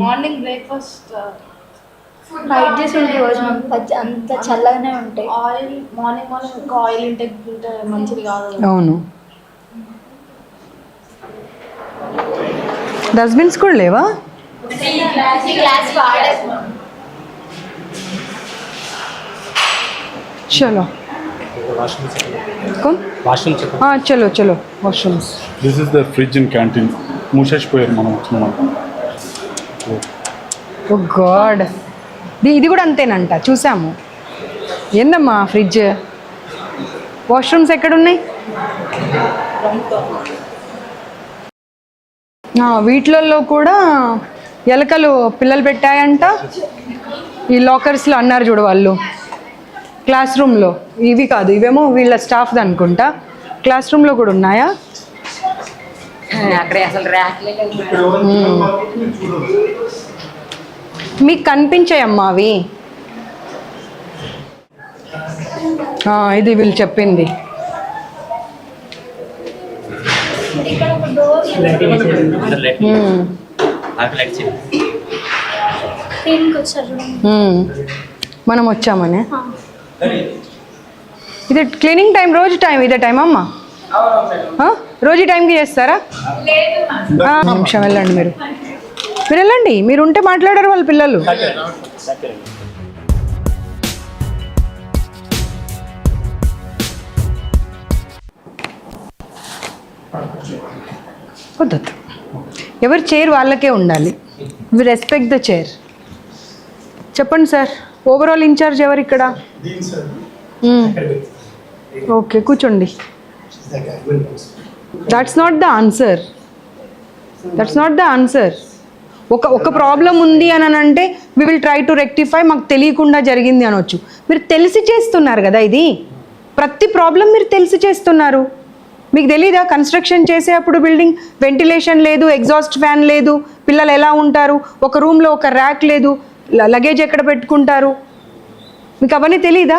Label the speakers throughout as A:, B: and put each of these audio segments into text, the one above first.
A: Morning breakfast
B: fight చేసి ఉంటాయి రోజు అంత చల్లగానే ఉంటాయి.
A: ఆయిల్ మార్నింగ్ మార్నింగ్ ఎక్కువ ఆయిల్ ఇంటేక్ ఉంటే మంచిది కాదు
C: అవును. డస్ట్బిన్స్ కూడా లేవా? చలో. कौन
D: వాష్రూమ్ చెప్పండి
C: हाँ चलो चलो washrooms
E: this is the fridge in canteen మూసేసిపోయారు మనం వచ్చినామంట
C: ఓ గాడ్ ఇది కూడా అంతేనంట చూసాము ఏందమ్మా ఫ్రిడ్జ్ వాష్రూమ్స్ ఎక్కడున్నాయి ఆ, వీటిలలో కూడా ఎలకలు పిల్లలు పెట్టాయంట ఈ లాకర్స్లో అన్నారు చూడు వాళ్ళు క్లాస్ రూమ్లో ఇవి కాదు ఇవేమో వీళ్ళ స్టాఫ్ అనుకుంటా. క్లాస్ రూమ్లో కూడా ఉన్నాయా?
F: అక్కడ అసలు ర్యాక్లే
C: మీకు కనిపించాయమ్మా అవి? ఆ, ఇది వీళ్ళు చెప్పింది. మనం వచ్చామనే? ఇది క్లీనింగ్ టైం రోజు టైం ఇదే టైం అమ్మా? రోజు టైంకి చేస్తారా? నిమిషం వెళ్ళండి మీరు. మీరు వెళ్ళండి మీరు ఉంటే మాట్లాడారు వాళ్ళ పిల్లలు. వద్దొద్దు. ఎవరి చైర్ వాళ్ళకే ఉండాలి. వి రెస్పెక్ట్ ద చైర్ చెప్పండి సార్ ఓవరాల్ ఇన్ఛార్జ్ ఎవరు ఇక్కడ? ఓకే కూర్చోండి. That's not the answer that's not the answer ఒక ఒక ప్రాబ్లం ఉంది అని అంటే we will try to rectify మాకు తెలియకుండా జరిగింది అనొచ్చు. మీరు తెలిసి చేస్తున్నారు కదా ఇది? ప్రతి ప్రాబ్లం మీరు తెలిసి చేస్తున్నారు. మీకు తెలీదా? కన్స్ట్రక్షన్ చేసేటప్పుడు బిల్డింగ్ వెంటిలేషన్ లేదు ఎగ్జాస్ట్ ఫ్యాన్ లేదు పిల్లలు ఎలా ఉంటారు? ఒక రూమ్లో ఒక ర్యాక్ లేదు. లగేజ్ ఎక్కడ పెట్టుకుంటారు? మీకు అవన్నీ తెలీదా?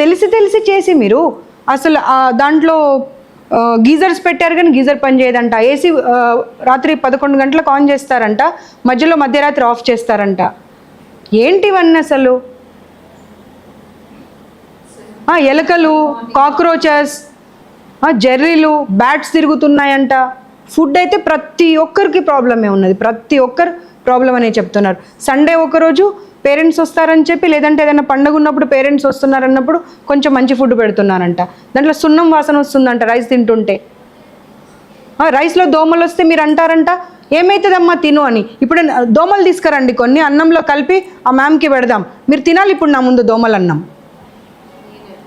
C: తెలిసి తెలిసి చేసి మీరు. అసలు దాంట్లో గీజర్స్ పెట్టారు కానీ గీజర్ పనిచేయదంట ఏసీ రాత్రి పదకొండు గంటలకు ఆన్ చేస్తారంట. మధ్యలో మధ్యరాత్రి ఆఫ్ చేస్తారంట. ఏంటివన్నీ అసలు? ఎలకలు కాక్రోచెస్ జెర్రీలు బ్యాట్స్ తిరుగుతున్నాయంట. ఫుడ్ అయితే ప్రతి ఒక్కరికి ప్రాబ్లమే ఉన్నది. ప్రతి ఒక్కరు ప్రాబ్లం అనే చెప్తున్నారు. సండే ఒకరోజు పేరెంట్స్ వస్తారని చెప్పి లేదంటే ఏదైనా పండుగ ఉన్నప్పుడు పేరెంట్స్ వస్తున్నారన్నప్పుడు కొంచెం మంచి ఫుడ్ పెడుతున్నారంట. దాంట్లో సున్నం వాసన వస్తుందంట రైస్ తింటుంటే. రైస్లో దోమలు వస్తే మీరు అంటారంట ఏమవుతుందమ్మా తిను అని. ఇప్పుడు దోమలు తీసుకురండి కొన్ని అన్నంలో కలిపి ఆ మ్యామ్కి పెడదాం. మీరు తినాలి ఇప్పుడు నా ముందు దోమలు అన్నం.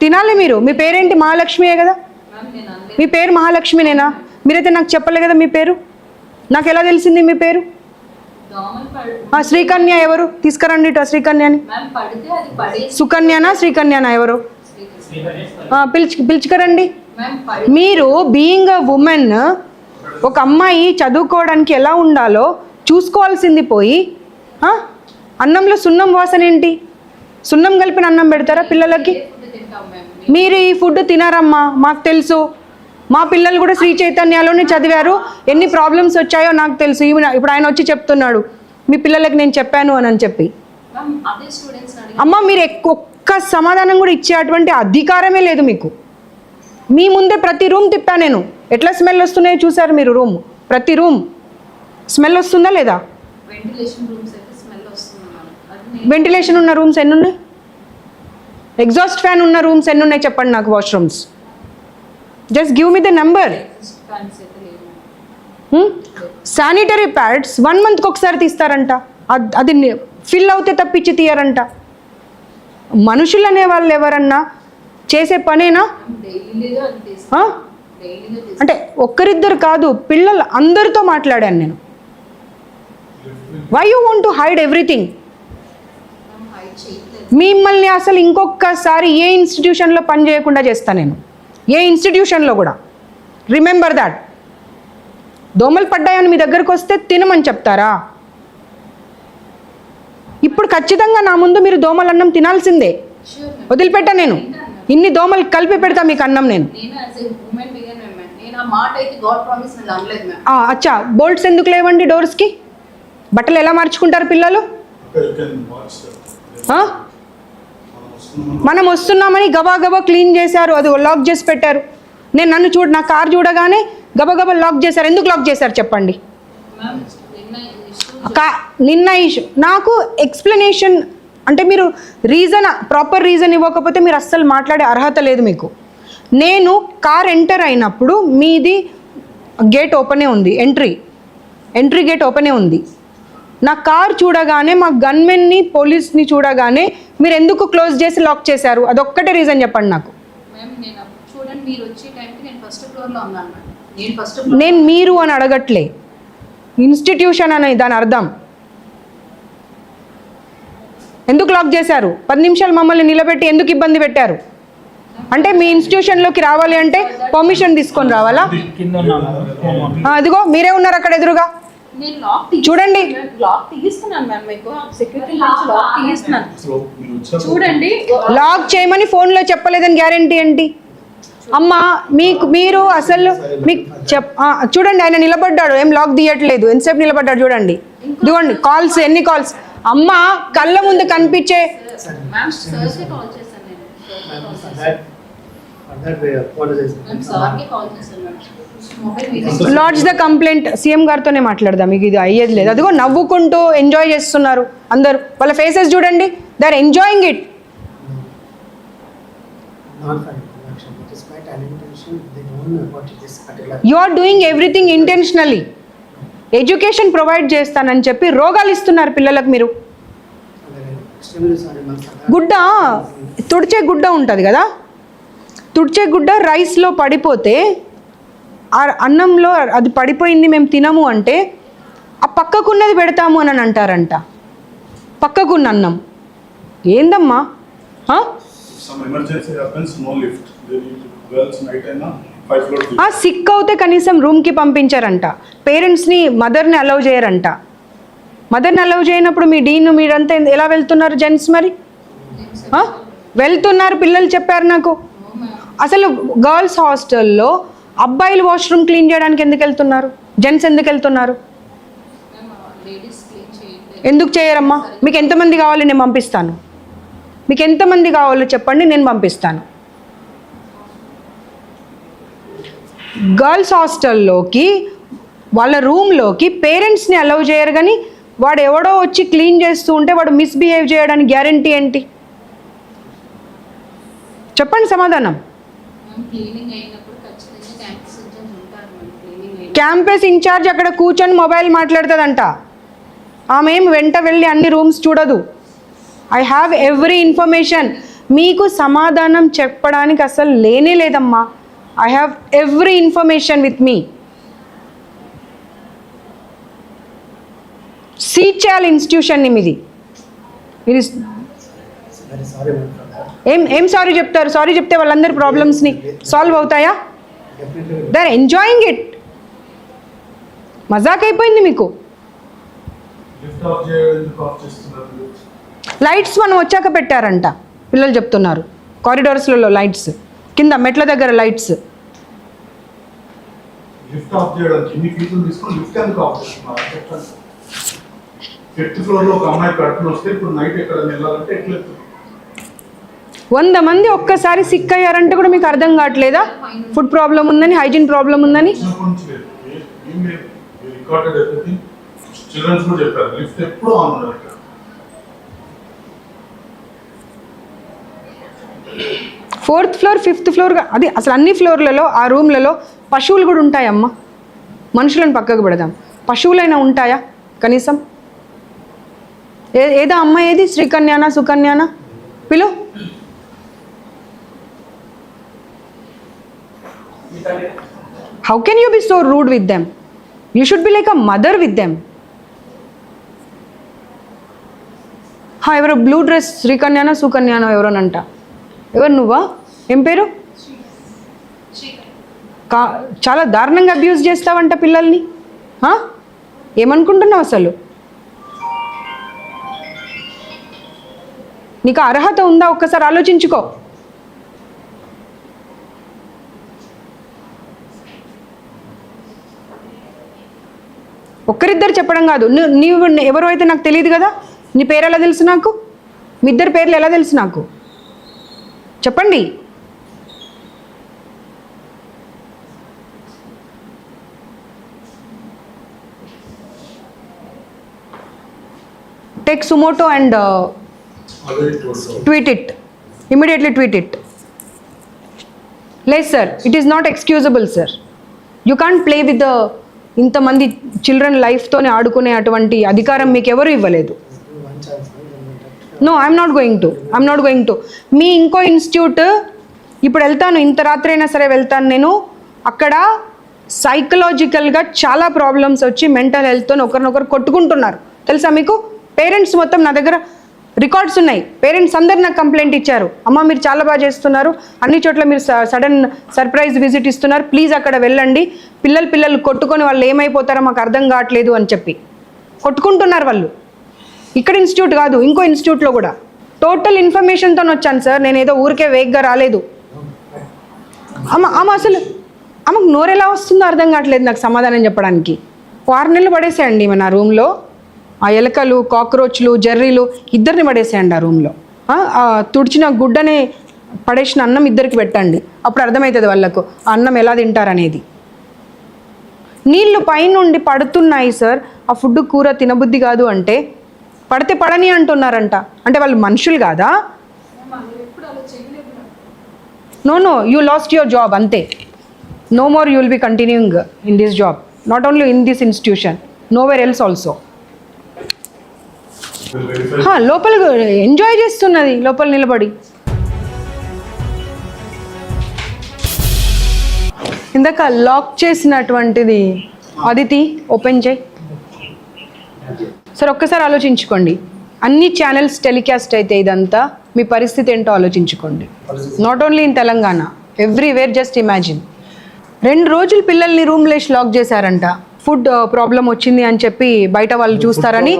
C: తినాలి మీరు. మీ పేరేంటి? మహాలక్ష్మియే కదా? మీ పేరు మహాలక్ష్మినేనా? మీరైతే నాకు చెప్పలే కదా మీ పేరు? నాకు ఎలా తెలిసింది మీ పేరు? శ్రీకన్య ఎవరు? తీసుకురండి ఇటు శ్రీకన్యని. సుకన్యనా శ్రీకన్యనా ఎవరు? పిలుచు పిలుచుకరండి. మీరు బీయింగ్ అ ఉమెన్ ఒక అమ్మాయి చదువుకోవడానికి ఎలా ఉండాలో చూసుకోవాల్సింది పోయి? అన్నంలో సున్నం వాసన ఏంటి? సున్నం కలిపిన అన్నం పెడతారా పిల్లలకి? మీరు ఈ ఫుడ్ తినారమ్మా మాకు తెలుసు. మా పిల్లలు కూడా శ్రీ చైతన్యాలోనే చదివారు. ఎన్ని ప్రాబ్లమ్స్ వచ్చాయో నాకు తెలుసు. ఈవెన్ ఇప్పుడు ఆయన వచ్చి చెప్తున్నాడు. మీ పిల్లలకి నేను చెప్పాను అని అని చెప్పి. అమ్మ మీరు ఒక్క సమాధానం కూడా ఇచ్చేటువంటి అధికారమే లేదు మీకు. మీ ముందే ప్రతి రూమ్ తిప్పా నేను. ఎట్లా స్మెల్ వస్తున్నాయో చూసారు మీరు రూమ్ ప్రతి రూమ్ స్మెల్ వస్తుందా లేదా?
F: వెంటిలేషన్
C: ఉన్న రూమ్స్ ఎన్ని ఉన్నాయి ఎగ్జాస్ట్ ఫ్యాన్ ఉన్న రూమ్స్ ఎన్ని ఉన్నాయి చెప్పండి నాకు washrooms just give
F: me the number
C: sanitary pads one మంత్కి ఒకసారి తీస్తారంట. అది ఫిల్ అవుతే తప్పించి తీయరంట. మనుషులు అనే వాళ్ళు ఎవరన్నా చేసే పనేనా? అంటే ఒక్కరిద్దరు కాదు పిల్లలు అందరితో మాట్లాడాను నేను. Why you want
F: to hide everything
C: మిమ్మల్ని అసలు ఇంకొకసారి ఏ ఇన్స్టిట్యూషన్లో పని చేయకుండా చేస్తాను నేను. ఏ ఇన్స్టిట్యూషన్లో కూడా. రిమెంబర్ దాట్ దోమలు పడ్డాయని మీ దగ్గరకు వస్తే తినమని చెప్తారా? ఇప్పుడు ఖచ్చితంగా నా ముందు మీరు దోమలన్నం తినాల్సిందే.
F: షూర్ మ్యామ్
C: వదిలిపెట్టా నేను. ఇన్ని దోమలు కలిపి పెడతా మీకు అన్నం నేను. అచ్చా. బోల్ట్స్ ఎందుకు లేవండి డోర్స్కి బట్టలు ఎలా మార్చుకుంటారు పిల్లలు
E: You can watch that.
C: ఆ? మనం వస్తున్నామని గబా గబా క్లీన్ చేశారు అది లాక్ చేసి పెట్టారు. నేను నన్ను చూడ నా కార్ చూడగానే గబగబా లాక్ చేశారు. ఎందుకు లాక్ చేశారు చెప్పండి? కా నిన్న ఇష్యూ నాకు ఎక్స్ప్లెనేషన్ అంటే మీరు రీజన్ ప్రాపర్ రీజన్ ఇవ్వకపోతే మీరు అస్సలు మాట్లాడే అర్హత లేదు మీకు. నేను కార్ ఎంటర్ అయినప్పుడు మీది గేట్ ఓపెనే ఉంది ఎంట్రీ ఎంట్రీ గేట్ ఓపెనే ఉంది. నా కార్ చూడగానే మా గన్మెన్ని పోలీస్ని చూడగానే మీరు ఎందుకు క్లోజ్ చేసి లాక్ చేశారు? అదొక్కటే రీజన్ చెప్పండి నాకు.
F: నేను మీరు వచ్చే టైంకి నేను ఫస్ట్ ఫ్లోర్లో ఉన్నాను మ్యామ్ నేను ఫస్ట్ ఫ్లోర్
C: నేను మీరు అని అడగట్లే. ఇన్స్టిట్యూషన్ అని దాని అర్థం. ఎందుకు లాక్ చేశారు? పది నిమిషాలు మమ్మల్ని నిలబెట్టి ఎందుకు ఇబ్బంది పెట్టారు? అంటే మీ ఇన్స్టిట్యూషన్లోకి రావాలి అంటే పర్మిషన్ తీసుకొని రావాలా?
D: కింద ఉన్నాను
C: ఆ, అదిగో మీరే ఉన్నారు అక్కడ ఎదురుగా. చూడండి.
F: లాక్ తీస్తున్నాను మ్యామ్ మీకు. సెక్యూరిటీ నుంచి లాక్ తీస్తున్నాను. చూడండి.
C: లాక్ చేయమని ఫోన్లో చెప్పలేదని గ్యారంటీ ఏంటి? అమ్మా మీకు మీరు అసలు మీకు చెప్ చూడండి ఆయన నిలబడ్డాడు. ఏం లాక్ తీయట్లేదు. ఎంతసేపు నిలబడ్డాడు చూడండి. ఇదిగోండి కాల్స్ ఎన్ని కాల్స్ అమ్మ కళ్ళ ముందు కనిపించే లాడ్జ్ ద కంప్లైంట్ సీఎం గారితోనే మాట్లాడదాం. మీకు ఇది అయ్యేది లేదు. అదిగో నవ్వుకుంటూ ఎంజాయ్ చేస్తున్నారు అందరూ. వాళ్ళ ఫేసెస్ చూడండి.
G: They are enjoying it.
C: You are doing everything intentionally education provide చేస్తానని చెప్పి రోగాలు ఇస్తున్నారు పిల్లలకు మీరు. గుడ్డ తుడిచే గుడ్డ ఉంటుంది కదా? తుడిచే గుడ్డ రైస్లో పడిపోతే ఆ అన్నంలో అది పడిపోయింది మేము తినము అంటే ఆ పక్కకున్నది పెడతాము అని అంటారంట. పక్కకున్న అన్నం. ఏందమ్మా? ఆ? సిక్ అవుతే కనీసం రూమ్కి పంపించారంట. పేరెంట్స్ని మదర్ని అలౌ చేయరంట. మదర్ని అలౌ చేయనప్పుడు మీ డీన్ మీరంతా ఎలా వెళ్తున్నారు జెంట్స్ మరి? వెళ్తున్నారు పిల్లలు చెప్పారు నాకు. అసలు గర్ల్స్ హాస్టల్లో అబ్బాయిలు వాష్రూమ్ క్లీన్ చేయడానికి ఎందుకు వెళ్తున్నారు? జెంట్స్ ఎందుకు వెళ్తున్నారు? ఎందుకు చేయరమ్మా? మీకు ఎంతమంది కావాలి నేను పంపిస్తాను. మీకు ఎంతమంది కావాలో చెప్పండి నేను పంపిస్తాను. గర్ల్స్ హాస్టల్లోకి వాళ్ళ రూమ్లోకి పేరెంట్స్ని అలౌ చేయరు కానీ వాడు ఎవడో వచ్చి క్లీన్ చేస్తూ ఉంటే వాడు మిస్బిహేవ్ చేయడానికి గ్యారంటీ ఏంటి? చెప్పండి సమాధానం
F: మ్యామ్ క్లీనింగ్ అయినప్పుడు ఖచ్చితంగా క్యాంపస్ ఇన్ఛార్జ్
C: అక్కడ కూర్చొని మొబైల్ మాట్లాడుతుందంట. ఆమె ఏం వెంట వెళ్ళి అన్ని రూమ్స్ చూడదు. ఐ హ్యావ్ ఎవ్రీ ఇన్ఫర్మేషన్ మీకు సమాధానం చెప్పడానికి అసలు లేనే లేదమ్మా. I have every information with me seat చేయాలి ఇన్స్టిట్యూషన్ని మీది. మీరు ఏం ఏం సారీ చెప్తారు? సారీ చెప్తే వాళ్ళందరి ప్రాబ్లమ్స్ని సాల్వ్ అవుతాయా?
G: Definitely,
C: they are enjoying it మజాక్ అయిపోయింది మీకు. లైట్స్ మనం వచ్చాక పెట్టారంట. పిల్లలు చెప్తున్నారు. కారిడార్స్లలో లైట్స్ కింద మెట్ల దగ్గర లైట్స్
E: ఫిఫ్త్ ఫ్లోర్లో ఒక అమ్మాయి కడుపుని వస్తే ఇప్పుడు నైట్ ఎక్కడ వెళ్ళాలంటే ఎట్లా?
C: వంద మంది ఒక్కసారి సిక్ అయ్యారంటే కూడా మీకు అర్థం కావట్లేదా? ఫుడ్ ప్రాబ్లం ఉందని హైజీన్ ప్రాబ్లం ఉందని? ఫోర్త్ ఫ్లోర్ ఫిఫ్త్ ఫ్లోర్ అది అసలు అన్ని ఫ్లోర్లలో ఆ రూమ్లలో పశువులు కూడా ఉంటాయమ్మా. మనుషులను పక్కకు పెడదాం. పశువులైనా ఉంటాయా? కనీసం? ఏ ఏదో అమ్మ ఏది? శ్రీకన్యానా సుకన్యానా? పిలు? How can you be so rude with them you should be like a mother with them ఎవరో బ్లూ డ్రెస్ శ్రీకన్యానో సుకన్యానో ఎవరోనంట? ఎవరు నువ్వా? ఏం పేరు? కా చాలా దారుణంగా అబ్యూజ్ చేస్తావంట పిల్లల్ని. ఏమనుకుంటున్నావు అసలు? నీకు అర్హత ఉందా? ఒక్కసారి ఆలోచించుకో. ఒక్కరిద్దరు చెప్పడం కాదు. నీవు ఎవరో అయితే నాకు తెలియదు కదా? నీ పేరు ఎలా తెలుసు నాకు? మీ ఇద్దరు పేర్లు ఎలా తెలుసు నాకు? చెప్పండి. Take
E: suo motu and
C: tweet it immediately tweet it లేదు sir it is not excusable sir you can't play with the ఇంతమంది చిల్డ్రన్ లైఫ్తోనే ఆడుకునే అటువంటి అధికారం మీకు ఎవరు ఇవ్వలేదు.
G: No I'm not going to
C: I'm not going to మీ ఇంకో ఇన్స్టిట్యూట్ ఇప్పుడు వెళ్తాను ఇంత రాత్రి అయినా సరే వెళ్తాను నేను. అక్కడ సైకలాజికల్గా చాలా ప్రాబ్లమ్స్ వచ్చి మెంటల్ హెల్త్తో ఒకరినొకరు కొట్టుకుంటున్నారు. తెలుసా మీకు? పేరెంట్స్ మొత్తం నా దగ్గర రికార్డ్స్ ఉన్నాయి. పేరెంట్స్ అందరు నాకు కంప్లైంట్ ఇచ్చారు. అమ్మ మీరు చాలా బాగా చేస్తున్నారు. అన్ని చోట్ల మీరు సడన్ సర్ప్రైజ్ విజిట్ ఇస్తున్నారు. ప్లీజ్ అక్కడ వెళ్ళండి. పిల్లలు పిల్లలు కొట్టుకొని వాళ్ళు ఏమైపోతారో మాకు అర్థం కావట్లేదు అని చెప్పి. కొట్టుకుంటున్నారు వాళ్ళు. ఇక్కడ ఇన్స్టిట్యూట్ కాదు ఇంకో ఇన్స్టిట్యూట్లో కూడా. టోటల్ ఇన్ఫర్మేషన్తో వచ్చాను సార్. నేను ఏదో ఊరికే వేగ్గా రాలేదు. అమ్మ అమ్మ అసలు ఆమెకు నోరెలా వస్తుందో అర్థం కావట్లేదు నాకు సమాధానం చెప్పడానికి. ఆరు నెలలు పడేసేయండి మన రూమ్లో. ఆ ఎలకలు కాక్రోచ్లు జర్రీలు ఇద్దరిని పడేసేయండి ఆ రూమ్లో. తుడిచిన గుడ్డని పడేసిన అన్నం ఇద్దరికి పెట్టండి. అప్పుడు అర్థమవుతుంది వాళ్ళకు ఆ అన్నం ఎలా తింటారనేది. నీళ్ళు పైనుండి పడుతున్నాయి సార్. ఆ ఫుడ్ కూర తినబుద్ధి కాదు అంటే పడితే పడని అంటున్నారంట. అంటే వాళ్ళు మనుషులు కాదా? No no you lost your job అంతే. No more you will be continuing in this job not only in this institution nowhere else
E: also
C: లోపల ఎంజాయ్ చేస్తున్నది లోపల నిలబడి. ఇందాక లాక్ చేసినటువంటిది అదితి ఓపెన్ చేయి. సార్ ఒక్కసారి ఆలోచించుకోండి. అన్ని ఛానల్స్ టెలికాస్ట్ అయితే ఇదంతా మీ పరిస్థితి ఏంటో ఆలోచించుకోండి. Not only in Telangana everywhere just imagine రెండు రోజులు పిల్లల్ని రూమ్లేసి లాక్ చేశారంట. ఫుడ్ ప్రాబ్లం వచ్చింది అని చెప్పి బయట వాళ్ళు చూస్తారని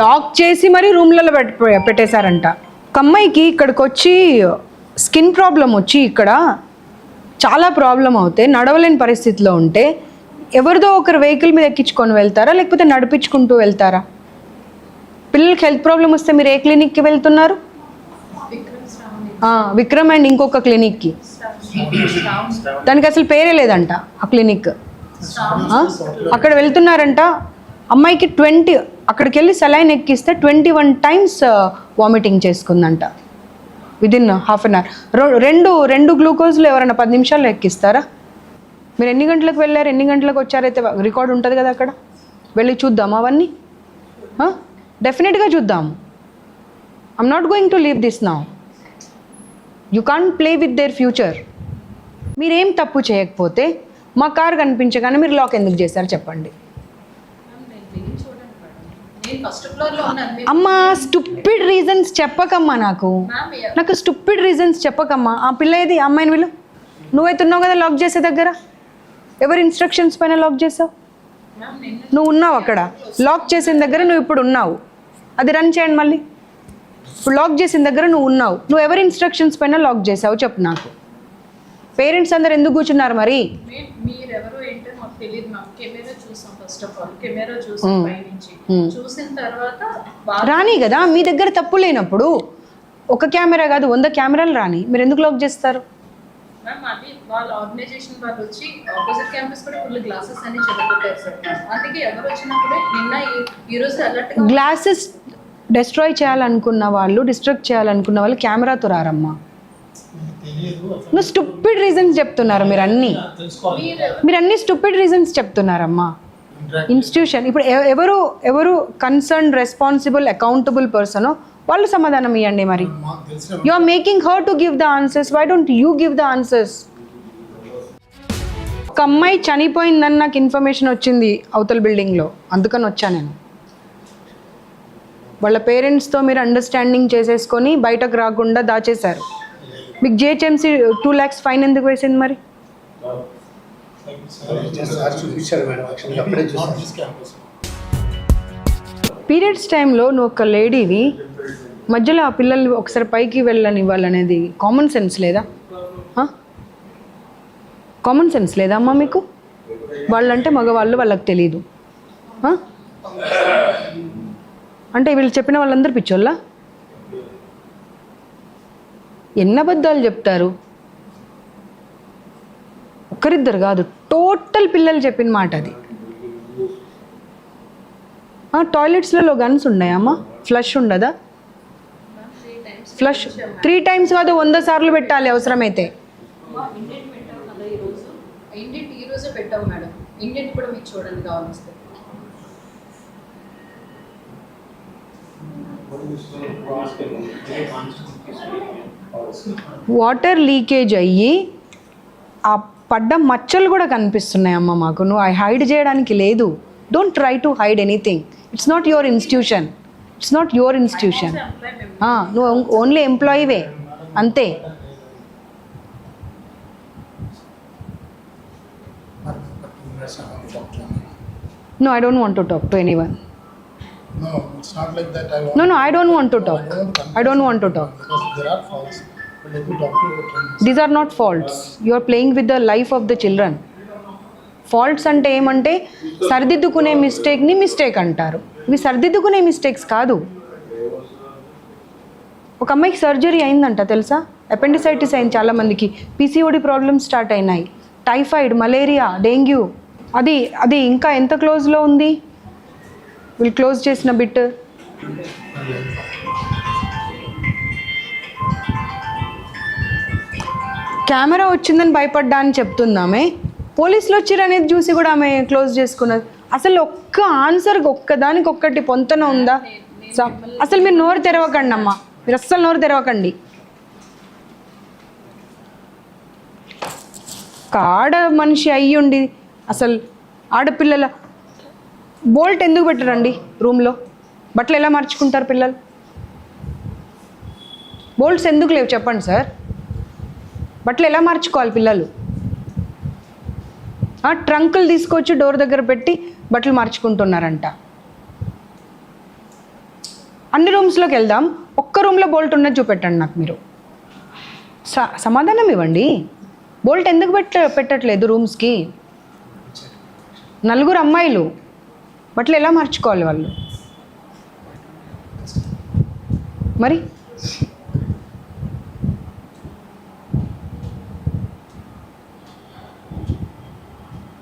C: లాక్ చేసి మరీ రూమ్లలో పెట్టేశారంట ఒక అమ్మాయికి ఇక్కడికి వచ్చి స్కిన్ ప్రాబ్లం వచ్చి ఇక్కడ చాలా ప్రాబ్లం అవుతే నడవలేని పరిస్థితిలో ఉంటే ఎవరిదో ఒకరు వెహికల్ మీద ఎక్కించుకొని వెళ్తారా? లేకపోతే నడిపించుకుంటూ వెళ్తారా? పిల్లలకి హెల్త్ ప్రాబ్లం వస్తే మీరు ఏ క్లినిక్కి వెళ్తున్నారు? ఆ, విక్రమ్ అండ్ ఇంకొక క్లినిక్కి. దానికి అసలు పేరే లేదంట ఆ క్లినిక్? అక్కడ వెళ్తున్నారంట. అమ్మాయికి ట్వంటీ అక్కడికి వెళ్ళి సెలైన్ ఎక్కిస్తే ట్వంటీ వన్ టైమ్స్ వామిటింగ్ చేసుకుందంట. విదిన్ హాఫ్ అన్ అవర్ రెండు రెండు గ్లూకోజ్లు ఎవరైనా పది నిమిషాల్లో ఎక్కిస్తారా? మీరు ఎన్ని గంటలకు వెళ్ళారు? ఎన్ని గంటలకు వచ్చారైతే రికార్డ్ ఉంటుంది కదా అక్కడ. వెళ్ళి చూద్దాం అవన్నీ? డెఫినెట్గా చూద్దాం. I'm not going to leave this now you can't play with their future మీరేం తప్పు చేయకపోతే మా కార్ కనిపించగానే మీరు లాక్ ఎందుకు చేశారు చెప్పండి. అమ్మా స్టూపిడ్ రీజన్స్ చెప్పకమ్మా నాకు. నాకు స్టూపిడ్ రీజన్స్ చెప్పకమ్మా. ఆ పిల్ల ఏది? అమ్మాయిని వీళ్ళు? నువ్వైతే ఉన్నావు కదా లాక్ చేసే దగ్గర? ఎవరి ఇన్స్ట్రక్షన్స్ పైన లాక్ చేసావు? నువ్వు ఉన్నావు అక్కడ. లాక్ చేసిన దగ్గర నువ్వు ఇప్పుడు ఉన్నావు. అది రన్ చేయండి మళ్ళీ. ఇప్పుడు లాక్ చేసిన దగ్గర నువ్వు ఉన్నావు. నువ్వు ఎవరి ఇన్స్ట్రక్షన్స్ పైన లాక్ చేసావు? చెప్పు నాకు. పేరెంట్స్ అందరు ఎందుకు కూర్చున్నారు మరి?
F: మీ- మీరెవరో ఏంటో మాకు తెలియదు మ్యామ్ కెమెరా చూసాం ఫస్ట్ ఆఫ్ ఆల్ కెమెరా చూసాం పైనుంచి. చూసిన తర్వాత బాగా
C: రాని కదా మీ దగ్గర తప్పు లేనప్పుడు ఒక కెమెరా కాదు వంద కెమెరాలు రాని మీరు ఎందుకు లాక్ చేస్తారు?
F: మ్యామ్ అది వాళ్ళ ఆర్గనైజేషన్ వాళ్ళు వచ్చి ఆపోజిట్ క్యాంపస్ కూడా ఫుల్ గ్లాసెస్ అన్ని చెదగొట్టారు సార్ అందుకే ఎవరు వచ్చినా కూడా నిన్న ఈ- ఈ రోజు అలర్ట్గా
C: గ్లాసెస్ డెస్ట్రాయ్ చేయాలనుకున్న వాళ్ళు డిస్ట్రక్ట్ చేయాలనుకున్న వాళ్ళు కెమెరాతో రారమ్మా. నువ్వు స్టూపిడ్ రీజన్స్ చెప్తున్నారు మీరు అన్ని. మీరు అన్ని స్టూపిడ్ రీజన్స్ చెప్తున్నారమ్మా. ఇన్స్టిట్యూషన్ ఇప్పుడు ఎవరు ఎవరు కన్సర్న్ రెస్పాన్సిబుల్ అకౌంటబుల్ పర్సనో వాళ్ళు సమాధానం ఇవ్వండి మరి. You are making her to give the answers why don't you give the answers ఒక అమ్మాయి చనిపోయిందని నాకు ఇన్ఫర్మేషన్ వచ్చింది అవతల బిల్డింగ్లో అందుకని వచ్చా నేను. వాళ్ళ పేరెంట్స్తో మీరు అండర్స్టాండింగ్ చేసేసుకొని బయటకు రాకుండా దాచేశారు. మీకు జిహెచ్ఎంసీ టూ ల్యాక్స్ ఫైన్ ఎందుకు వేసింది మరి? పీరియడ్స్ టైంలో నువ్వు ఒక లేడీని మధ్యలో ఆ పిల్లల్ని ఒకసారి పైకి వెళ్ళనివ్వాలనేది కామన్ సెన్స్ లేదా? కామన్ సెన్స్ లేదా అమ్మా మీకు? వాళ్ళంటే మగవాళ్ళు వాళ్ళకి తెలియదు అంటే వీళ్ళు చెప్పిన వాళ్ళందరూ పిచ్చోళ్ళా? ఎన్ని అబద్ధాలు చెప్తారు? ఒక్కరిద్దరు కాదు టోటల్ పిల్లలు చెప్పిన మాట అది. టాయిలెట్స్లలో గన్స్ ఉన్నాయమ్మా ఫ్లష్ ఉండదా? ఫ్లష్ త్రీ టైమ్స్ కాదు వంద సార్లు పెట్టాలి అవసరమైతే.
F: ఇండియన్ కూడా మీకు చూడండి కావాలి
C: వాటర్ లీకేజ్ అయ్యి ఆ పడ్డ మచ్చలు కూడా కనిపిస్తున్నాయి అమ్మ మాకు. నువ్వు హైడ్ చేయడానికి లేదు. Don't try to hide anything it's not your institution it's not your institution నువ్వు ఓన్లీ ఎంప్లాయీవే అంతే. No I don't want to talk to anyone
H: No, it's not like that. I want.
C: No no I don't want to talk
H: I
C: don't want to talk
H: because there are faults. But let me talk to you about
C: these are not faults you are playing with the life of the children faults అంటే ఏమంటే సరిదిద్దుకునే మిస్టేక్ని mistake అంటారు. ఇవి సరిదిద్దుకునే mistakes కాదు. ఒక అమ్మాయికి surgery అయిందంట తెలుసా? Appendicitis అయింది చాలామందికి పీసీఓడి ప్రాబ్లమ్స్ స్టార్ట్ అయినాయి. టైఫాయిడ్ మలేరియా డెంగ్యూ అది అది ఇంకా ఎంత క్లోజ్లో ఉంది? వీళ్ళు క్లోజ్ చేసిన బిట్. కెమెరా వచ్చిందని భయపడ్డా అని చెప్తుందామే. పోలీసులు వచ్చారు అనేది చూసి కూడా ఆమె క్లోజ్ చేసుకున్నది. అసలు ఒక్క ఆన్సర్ ఒక్కదానికి ఒక్కటి పొంతన ఉందా? అసలు మీరు నోరు తెరవకండి అమ్మా. మీరు అస్సలు నోరు తెరవకండి. ఒక ఆడ మనిషి అయ్యుండి అసలు ఆడపిల్లల బోల్ట్ ఎందుకు పెట్టరండి రూమ్లో? బట్టలు ఎలా మార్చుకుంటారు పిల్లలు? బోల్ట్స్ ఎందుకు లేవు చెప్పండి సార్. బట్టలు ఎలా మార్చుకోవాలి పిల్లలు? ట్రంకులు తీసుకొచ్చి డోర్ దగ్గర పెట్టి బట్టలు మార్చుకుంటున్నారంట. అన్ని రూమ్స్లోకి వెళ్దాం. ఒక్క రూమ్లో బోల్ట్ ఉన్నది చూపెట్టండి నాకు మీరు. స- సమాధానం ఇవ్వండి. బోల్ట్ ఎందుకు పెట్ట పెట్టట్లేదు రూమ్స్కి? నలుగురు అమ్మాయిలు. బట్టలు ఎలా మార్చుకోవాలి వాళ్ళు? మరి?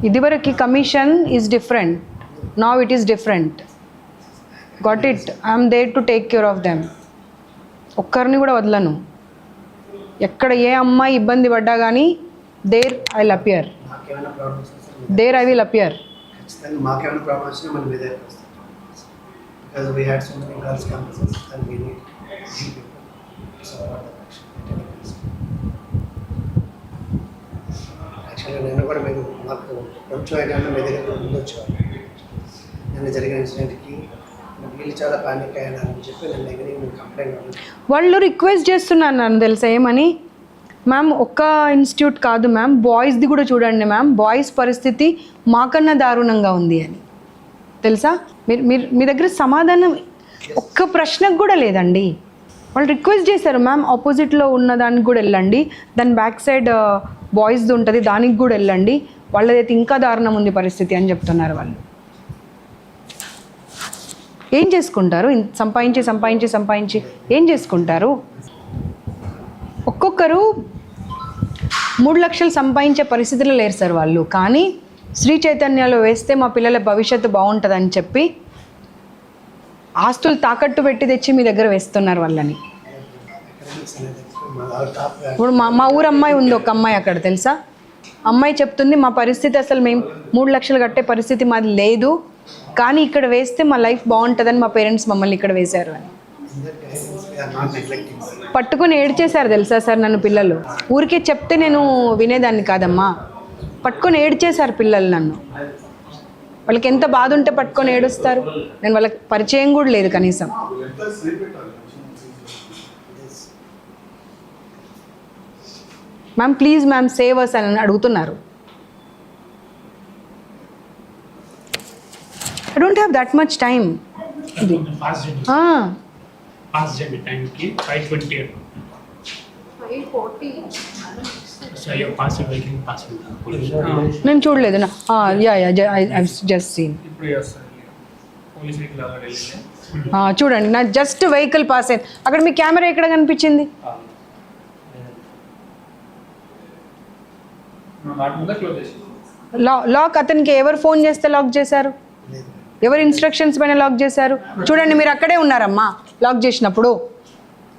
C: ఇదివరకు కమిషన్ ఈజ్ డిఫరెంట్ నా it is different got it I'm there to take care of them ఒక్కరిని కూడా వదలను. ఎక్కడ ఏ అమ్మాయి ఇబ్బంది పడ్డా కానీ there
G: I will appear
C: there I will appear
G: ఖచ్చితంగా మాకేమైనా ప్రాబ్లమ్స్ వచ్చినా మనం మీద because we had so many girls campuses and we need యాక్చువల్గా నేను కూడా మీరు మాకు కొంచెం అయినా మీ దగ్గర ముందు వచ్చేవాళ్ళు నిన్న జరిగిన ఇన్సిడెంట్కి వీళ్ళు చాలా పానిక్ అయ్యారని చెప్పి నేను దగ్గర కంప్లైంట్
C: వాళ్ళు రిక్వెస్ట్ చేస్తున్నాను నన్ను తెలుసా ఏమని? మ్యామ్ ఒక్క ఇన్స్టిట్యూట్ కాదు మ్యామ్ బాయ్స్ది కూడా చూడండి మ్యామ్ బాయ్స్ పరిస్థితి మాకన్నా దారుణంగా ఉంది అని. తెలుసా? మీరు మీరు మీ దగ్గర సమాధానం ఒక్క ప్రశ్నకు కూడా లేదండి. వాళ్ళు రిక్వెస్ట్ చేశారు మ్యామ్ ఆపోజిట్లో ఉన్న దానికి కూడా వెళ్ళండి. దాని బ్యాక్ సైడ్ బాయ్స్ది ఉంటుంది దానికి కూడా వెళ్ళండి. వాళ్ళదైతే ఇంకా దారుణం ఉంది పరిస్థితి అని చెప్తున్నారు వాళ్ళు. ఏం చేసుకుంటారు? సంపాదించి సంపాదించి సంపాదించి ఏం చేసుకుంటారు? ఒక్కొక్కరు మూడు లక్షలు సంపాదించే పరిస్థితిలో లేరు సార్ వాళ్ళు. కానీ శ్రీ చైతన్యాలో వేస్తే మా పిల్లల భవిష్యత్తు బాగుంటుందని చెప్పి ఆస్తులు తాకట్టు పెట్టి తెచ్చి మీ దగ్గర వేస్తున్నారు వాళ్ళని.
G: మా
C: ఇప్పుడు మా మా ఊరు అమ్మాయి ఉంది ఒక అమ్మాయి అక్కడ తెలుసా? అమ్మాయి చెప్తుంది మా పరిస్థితి అసలు మేము మూడు లక్షలు కట్టే పరిస్థితి మాది లేదు. కానీ ఇక్కడ వేస్తే మా లైఫ్ బాగుంటుందని మా పేరెంట్స్ మమ్మల్ని ఇక్కడ వేశారు అని. పట్టుకొని ఏడ్చేశారు తెలుసా సార్ నన్ను పిల్లలు? ఊరికే చెప్తే నేను వినేదాన్ని కాదమ్మా. పట్టుకొని ఏడ్చేశారు పిల్లలు నన్ను. వాళ్ళకి ఎంత బాధ ఉంటే పట్టుకొని ఏడుస్తారు? నేను వాళ్ళకి పరిచయం కూడా లేదు కనీసం. Ma'am please ma'am save us అని అడుగుతున్నారు. I don't have that much time ఇది
D: ఫాస్ట్ చేయండి టైంకి ఫైవ్ ట్వంటీ పాస్ పాస్
C: నేను చూడలేదు నా.
D: Yeah yeah I just
C: seen చూడండి నా జస్ట్ వెహికల్ పాస్ అయింది. అక్కడ మీ కెమెరా ఎక్కడ కనిపించింది? లా లాక్ అతనికి ఎవరు ఫోన్ చేస్తే లాక్ చేశారు? ఎవరు ఇన్స్ట్రక్షన్స్ పైన లాక్ చేశారు? చూడండి మీరు అక్కడే ఉన్నారమ్మా. లాక్ చేసినప్పుడు?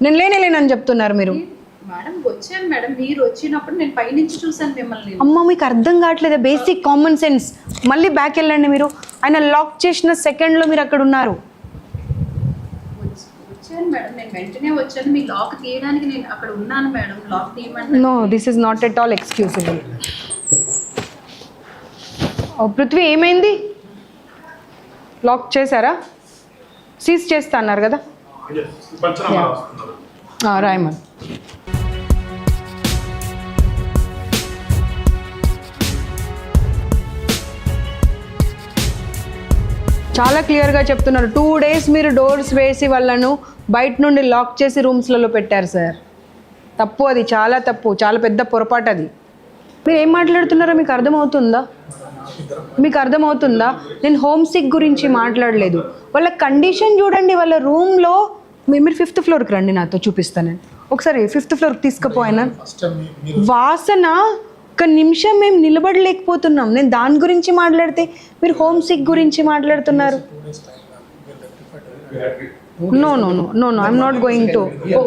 C: నేను లేనే లేనని చెప్తున్నారు మీరు.
F: మేడం వచ్చాను మేడం. మీరు వచ్చినప్పుడు నేను పైనుంచి చూసాను మిమ్మల్ని.
C: అమ్మ మీకు అర్థం కావట్లేదు. బేసిక్ కామన్ సెన్స్ మళ్ళీ బ్యాక్ వెళ్ళండి మీరు. ఆయన లాక్ చేసిన సెకండ్లో మీరు అక్కడ ఉన్నారు.
F: వచ్చి- వచ్చాను మేడం. నేను వెంటనే వచ్చాను. మీ లాక్ తీయడానికి నేను అక్కడ ఉన్నాను madam. Lock తీయమంటే
C: no this is not at all excusable Prithvi ఏమైంది? లాక్ చేశారా? సీజ్ చేస్తా అన్నారు కదా. రాయమన్. చాలా క్లియర్గా చెప్తున్నారు. టూ డేస్ మీరు డోర్స్ వేసి వాళ్ళను బయట నుండి లాక్ చేసి రూమ్స్లలో పెట్టారు సార్. తప్పు అది చాలా తప్పు చాలా పెద్ద పొరపాటు అది. మీరు ఏం మాట్లాడుతున్నారో మీకు అర్థమవుతుందా? మీకు అర్థమవుతుందా? నేను హోమ్ సిక్ గురించి మాట్లాడలేదు. వాళ్ళ కండిషన్ చూడండి వాళ్ళ రూమ్లో మీరు ఫిఫ్త్ ఫ్లోర్కి రండి నాతో చూపిస్తాను. నేను ఒకసారి ఫిఫ్త్ ఫ్లోర్కి తీసుకుపోయినా వాసన ఒక నిమిషం మేము నిలబడలేకపోతున్నాం. నేను దాని గురించి మాట్లాడితే మీరు హోమ్ సిక్ గురించి మాట్లాడుతున్నారు. No no no no no I'm not going to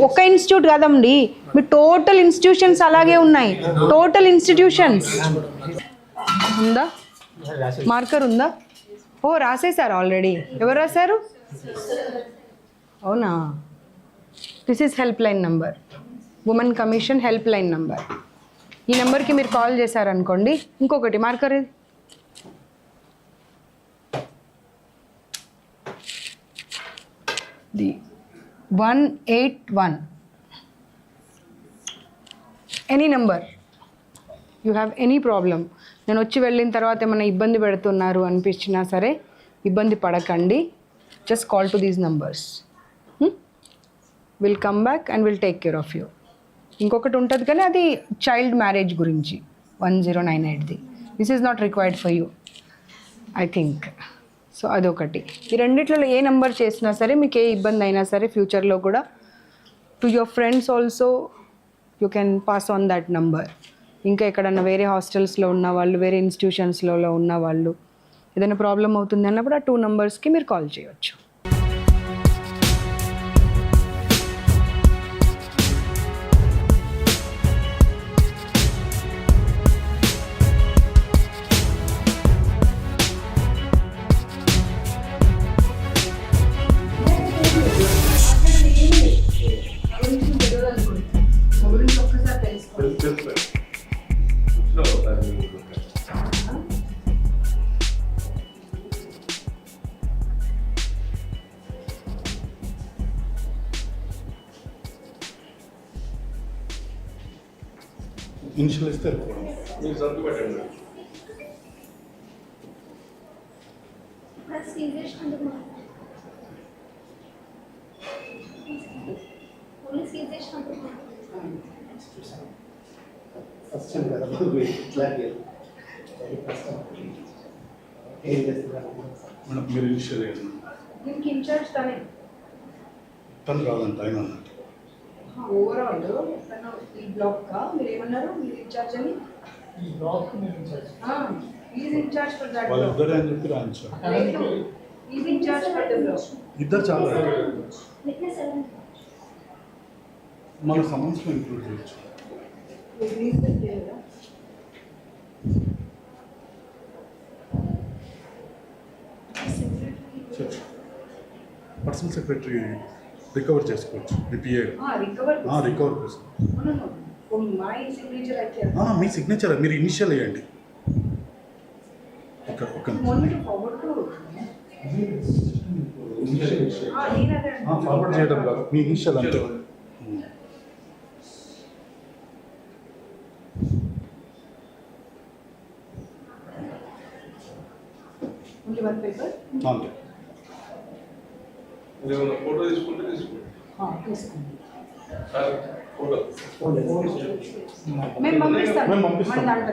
C: ఒక ఇన్స్టిట్యూట్ కాదండి. మీ టోటల్ ఇన్స్టిట్యూషన్స్ అలాగే ఉన్నాయి. టోటల్ ఇన్స్టిట్యూషన్స్ ఉందా? మార్కర్ ఉందా? ఓ రాసేసారు ఆల్రెడీ ఎవరు రాశారు? అవునా? This is helpline number women commission helpline number ఈ నెంబర్కి మీరు కాల్ చేశారనుకోండి ఇంకొకటి మార్కర్ ఇది the one eight one any number you have any problem నేను వచ్చి వెళ్ళిన తర్వాత ఏమైనా ఇబ్బంది పెడుతున్నారు అనిపించినా సరే ఇబ్బంది పడకండి. Just call to these numbers will come back and will take care of you ఇంకొకటి ఉంటుంది కానీ అది చైల్డ్ మ్యారేజ్ గురించి one zero nine ఎయిట్ది this is not required for you I think so అదొకటి. ఈ రెండిట్లలో ఏ నెంబర్ చేసినా సరే మీకు ఏ ఇబ్బంది అయినా సరే ఫ్యూచర్లో కూడా to your friends also you can pass on that number ఇంకా ఎక్కడన్నా వేరే హాస్టల్స్లో ఉన్న వాళ్ళు వేరే ఇన్స్టిట్యూషన్స్లో ఉన్న వాళ్ళు ఏదైనా ప్రాబ్లం అవుతుంది అన్నప్పుడు ఆ టూ నెంబర్స్కి మీరు కాల్ చేయొచ్చు.
E: ఇనిషియల్ ఇస్తే
G: ఫస్ట్ టైం కదా ఇట్లాగే ఏం చేస్తున్నారు
E: మేడం మీరు ఇనిషియల్
C: దీనికి ఇన్ఛార్జ్ తనే
E: తను రాదంట ఆయన అన్నట్టు
C: ఓవరాల్ తను ఈ బ్లాక్ మీరు ఏమన్నారు మీరు ఇన్ఛార్జ్ అని?
H: ఈ బ్లాక్ నేను incharge
C: is incharge for that
E: వాళ్ళు ఇద్దరే అని చెప్పి రాయించారు
C: is incharge for the block
E: ఇద్దరు చాలా. మన సమస్యలో ఇంక్లూడ్ చేయొచ్చు. పర్సనల్ సెక్రటరీ రికవర్ చేసుకోవచ్చు. మీ పిఏ
C: రికవర్
E: రికవర్ కోసం
C: మై సిగ్నేచర్ అయితే
E: ఆ, మీ సిగ్నేచర్ మీరు ఇనిషియల్ వేయండి. ఒక ఒక
C: ఫార్వర్డ్ టు
E: ఫార్వర్డ్ చేయడం కాదు. మీ ఇనిషియల్ అంతే.
C: ఓన్లీ వన్ పేపర్
E: అంతే
I: ఫోటో తీసుకుంటే తీసుకోండి.
C: తీసుకోండి.
I: సార్ ఫోటో
C: మేము పంపిస్తాం. మన దాంట్లో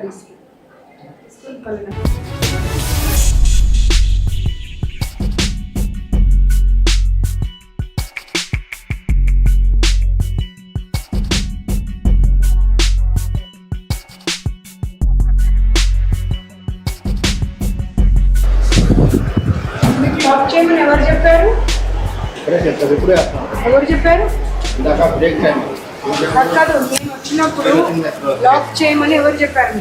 C: కాదు నేను వచ్చినప్పుడు లాక్ చేయమని ఎవరు చెప్పారు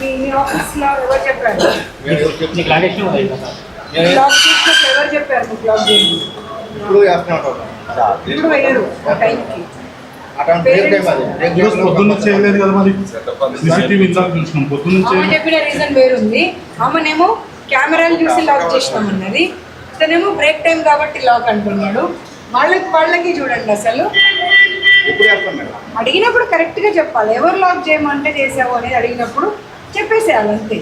C: మీ మీ ఆఫీస్లో ఎవరు చెప్పారు? లాక్ చేసినప్పుడు ఎవరు చెప్పారు మీకు లాక్ చేయమని?
G: ఇప్పుడు
C: ఇప్పుడు వేయరు టైంకి.
G: అటువంటి
E: పొద్దున్న చేయలేదు కదా మరి సీసీటీవీ ఇందాక చూసినాం పొద్దున్న
C: చెప్పిన రీజన్ వేరుంది. ఆమెనేమో కెమెరాలు చూసి లాక్ చేసినాం అన్నది ఇతనేమో బ్రేక్ టైం కాబట్టి లాక్ అంటున్నాడు. వాళ్ళకి వాళ్ళకి చూడండి అసలు. అడిగినప్పుడు కరెక్ట్గా చెప్పాలి. ఎవరు లాక్ చేయమంటే చేసావు అనేది అడిగినప్పుడు చెప్పేసేయాలి అంతే.